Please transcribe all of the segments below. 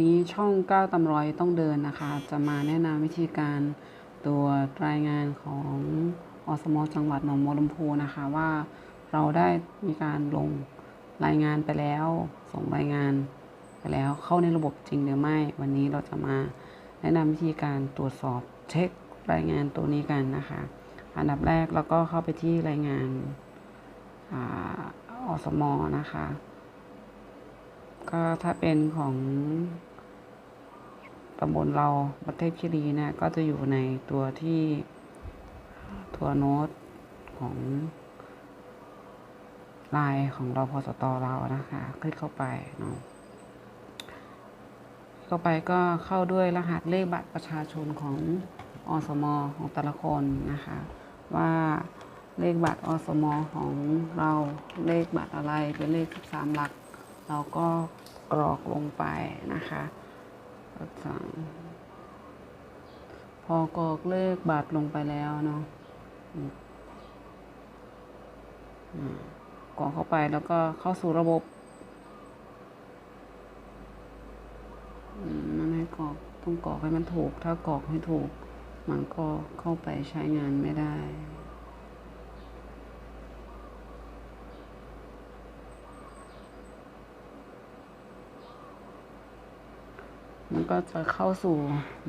นี้ช่องก้าตำรอยต้องเดินนะคะ จะมาแนะนำวิธีการตัวรายงานของอสมจังหวัดหนองบัวลำพูนะคะว่าเราได้มีการลงรายงานไปแล้ว ส่งรายงานไปแล้วเข้าในระบบจริงหรือไม่ วันนี้เราจะมาแนะนำวิธีการตรวจสอบเช็ครายงานตัวนี้กันนะคะ อันดับแรกเราก็เข้าไปที่รายงานอาอสมนะคะ ก็ถ้าเป็นของตำบลเราประเทศคิรีนี่ยก็จะอยู่ในตัวที่ตัวโน้ตของลน์ของเราพอสตอเรานะคะ คลิกเข้าไปเนาะเข้าไปก็เข้าด้วยรหัสเลขบัตรประชาชนของอสมของแต่ละคนนะคะ ว่าเลขบัตรอสมของเราเลขบัตรอะไรเป็นเลข 13 หลัก เราก็กรอกลงไปนะคะสั่งพอกรอกเลขบัตรลงไปแล้วเนาะกรอกเข้าไปแล้วก็เข้าสู่ระบบมมันให้กรอกต้องกรอกให้มันถูก ถ้ากรอกให้ถูก มันก็เข้าไปใช้งานไม่ได้ ก็จะเข้าสู่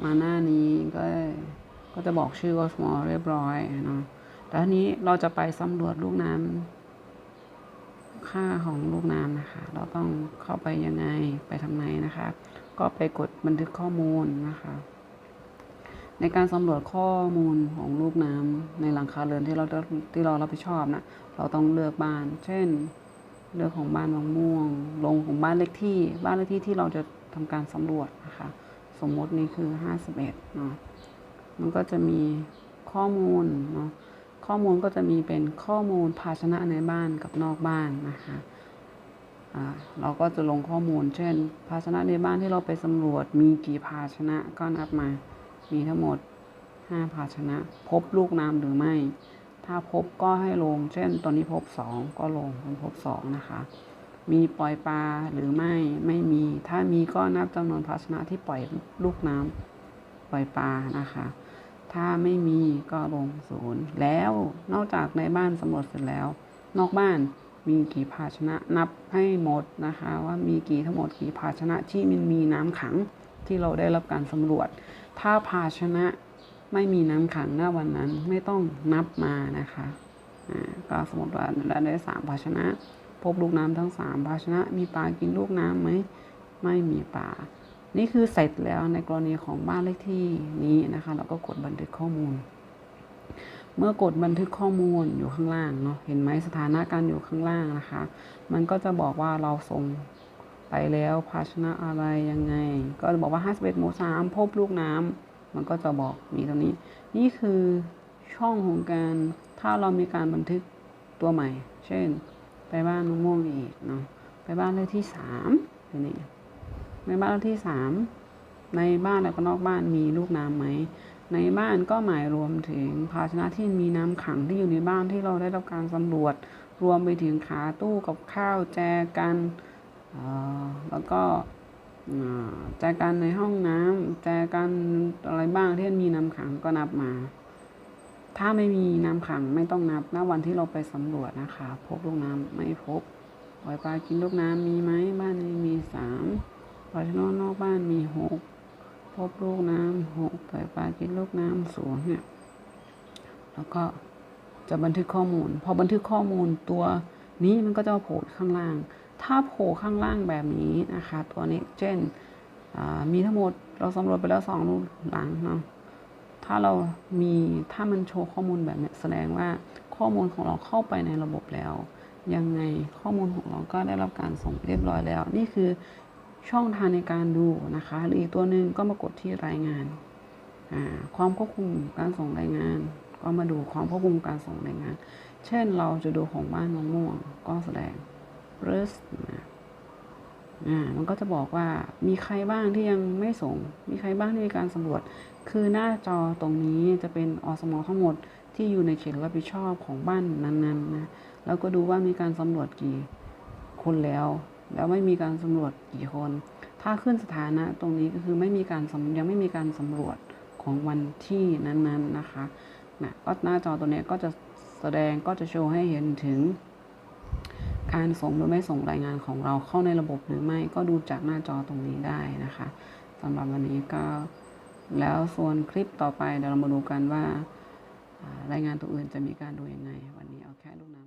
มาหน้านี้ก็ก็จะบอกชื่อว่า small เรียบร้อยเนาะแต่ทีนี้เราจะไปสำรวจลูกน้ำค่าของลูกน้ำนะคะ เราต้องเข้าไปยังไงไปทางไหนนะคะ ก็ไปกดบันทึกข้อมูลนะคะ ในการสำรวจข้อมูลของลูกน้ำในหลังคาเรือนที่เราที่เรารับผิดชอบนะเราต้องเลือกบ้าน เช่นเรื่องของบ้านมะม่วง ลงของบ้านเลขที่ บ้านเลขที่ที่เราจะ ทำการสำรวจนะคะ สมมตินี่คือ 51เนาะมันก็จะมีข้อมูลเนาะข้อมูลก็จะมีเป็นข้อมูลภาชนะในบ้านกับนอกบ้านนะคะอ่าเราก็จะลงข้อมูล เช่น ภาชนะในบ้านที่เราไปสำรวจมีกี่ภาชนะก็นับมา มีทั้งหมด 5 ภาชนะ พบลูกน้ำหรือไม่ ถ้าพบก็ให้ลง เช่นตอนนี้พบ 2 ก็ลงเป็นพบ 2 นะคะ มีปล่อยปลาหรือไม่ไม่มี ถ้ามีก็นับจำนวนภาชนะที่ปล่อยลูกน้ำปล่อยปลานะคะ ถ้าไม่มีก็ลงศูนย์แล้วนอกจากในบ้านสำรวจเสร็จแล้ว นอกบ้านมีกี่ภาชนะนับให้หมดนะคะ ว่ามีกี่ทั้งหมดกี่ภาชนะที่มันมีน้ำขังที่เราได้รับการสำรวจ ถ้าภาชนะไม่มีน้ำขังหน้าวันนั้นไม่ต้องนับมานะคะอ่าก็สมมติว่าเราได้สามภาชนะ พบลูกน้ำทั้งสามภาชนะ มีปลากินลูกน้ำไหม ไม่มีปลา นี่คือเสร็จแล้วในกรณีของบ้านเลขที่นี้นะคะ เราก็กดบันทึกข้อมูล เมื่อกดบันทึกข้อมูลอยู่ข้างล่างเนาะ เห็นไหมสถานะการอยู่ข้างล่างนะคะ มันก็จะบอกว่าเราส่งไปแล้วภาชนะอะไรยังไง ก็จะบอกว่า 51หมู่3พบลูกน้ำมันก็จะบอกมีตรงนี้ นี่คือช่องของการถ้าเรามีการบันทึกตัวใหม่ เช่น ไปบ้านมะม่วงอีกเนาะไปบ้านเลขที่สามทีนี้ในบ้านเลขที่สามในบ้านแล้วก็นอกบ้านมีลูกน้ำไหมในบ้านก็หมายรวมถึงภาชนะที่มีน้ำขังที่อยู่ในบ้านที่เราได้รับการสำรวจ รวมไปถึงขาตู้กับข้าวแจกันแล้วก็แจกันในห้องน้ำแจกันอะไรบ้างที่มีน้ำขังก็นับมา ถ้าไม่มีน้ำขังไม่ต้องนับณวันที่เราไปสำรวจนะคะ พบลูกน้ำไม่พบปล่อยปลากินลูกน้ำมีไหมบ้านนี้มีสามปล่อยชนวนนอกบ้านมีหกพบลูกน้ำหกปล่อยปลากินลูกน้ำศูนย์เนี่ยแล้วก็จะบันทึกข้อมูล พอบันทึกข้อมูลตัวนี้มันก็จะโผล่ข้างล่าง ถ้าโผล่ข้างล่างแบบนี้นะคะ ตัวนี้เช่นมีทั้งหมดเราสำรวจไปแล้วสองลูกหลังเนาะ ถ้าเรามีถ้ามันโชว์ข้อมูลแบบเนี้ยแสดงว่าข้อมูลของเราเข้าไปในระบบแล้ว ยังไงข้อมูลของเราก็ได้รับการส่งเรียบร้อยแล้ว นี่คือช่องทางในการดูนะคะ หรืออีกตัวหนึ่งก็มากดที่รายงาน ความควบคุมการส่งรายงาน ก็มาดูความควบคุมการส่งรายงาน เช่นเราจะดูของบ้านมะม่วงก็แสดง list นะ อ่ามันก็จะบอกว่ามีใครบ้างที่ยังไม่ส่ง มีใครบ้างที่มีการสำรวจ คือหน้าจอตรงนี้จะเป็นอสมทั้งหมดที่อยู่ในเขตรับผิดชอบของบ้านนั้นๆนะแล้วก็ดูว่ามีการสำรวจกี่คนแล้ว แล้วไม่มีการสำรวจกี่คน ถ้าขึ้นสถานะตรงนี้ก็คือไม่มีการยังไม่มีการสำรวจของวันที่นั้นๆนะคะนะก็หน้าจอตัวนี้ก็จะแสดงก็จะโชว์ให้เห็นถึง การส่งหรือไม่ส่งรายงานของเราเข้าในระบบหรือไม่ก็ดูจากหน้าจอตรงนี้ได้นะคะสำหรับวันนี้ก็แล้วส่วนคลิปต่อไปเดี๋ยวเรามาดูกันว่า รายงานตัวอื่นจะมีการดูยังไง วันนี้เอาแค่ลูก